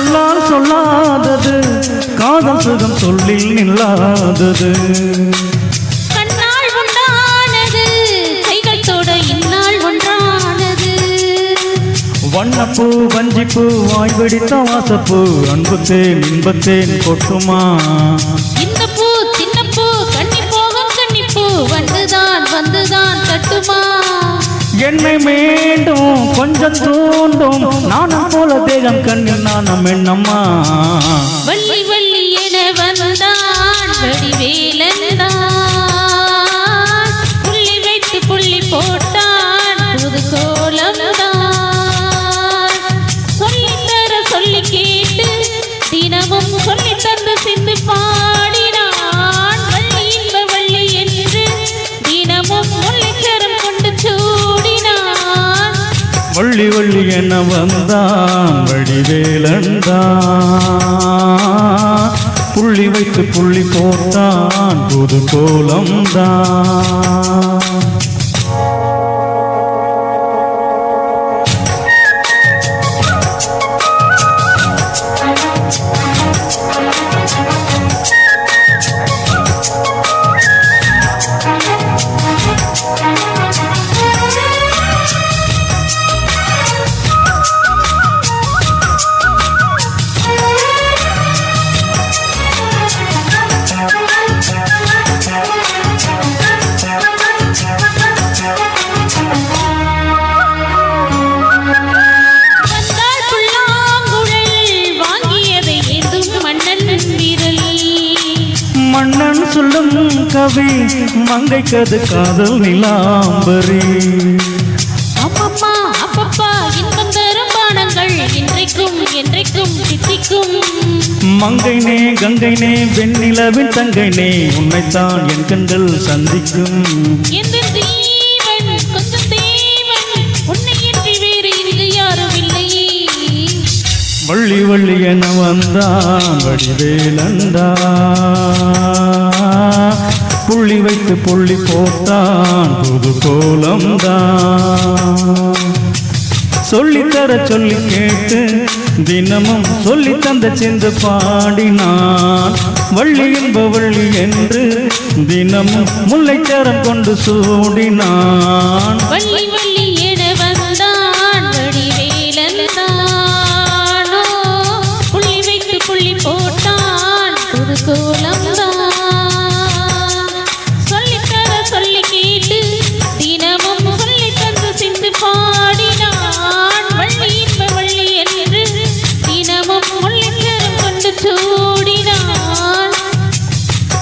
சொல்லால் சொல்லாதது காதல் சுகம் சொல்லில் நில்லாதது. வண்ணப்பூ வஞ்சிப்பூ வாய் வெடித்த வாசப்பூ அன்புத்தேன் இன்பத்தேன் கொட்டுமா? என்னை மீண்டும் கொஞ்சம் தூண்டும். நானும் போல தேகம் கண்ணில் நானும் என்னம்மா? வள்ளி வள்ளி என வந்தான் வடிவேலந்தான் புள்ளி வைத்து புள்ளி போட்டான் புது கோலம்தான். மன்னன் சொல்லும் கவி மங்கைக்கது காதல் நிலாம்பரி. அம்மம்மா அப்பப்பா இன்பம் தரும் பானங்கள் இன்றைக்கும் என்றைக்கும் தித்திக்கும் மங்கைனே கங்கைனே வெண்ணிலவின் தங்கைனே உன்னைத்தான் என் கண்கள் சந்திக்கும். எந்த வள்ளி வள்ளி என வந்தான் வடிவேலந்தா புள்ளி வைத்து புள்ளி போட்டான் புது கோலம்தான் சொல்லித்தர சொல்லி கேட்டு தினமும் சொல்லி தந்த சென்று பாடினான். வள்ளி என்ப வள்ளி என்று தினமும் முல்லைச்சரம் கொண்டு சூடினான்.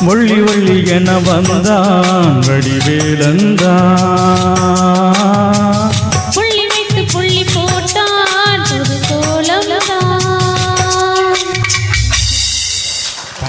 மொழி வள்ளி என வந்தான் வடிவேலந்தான்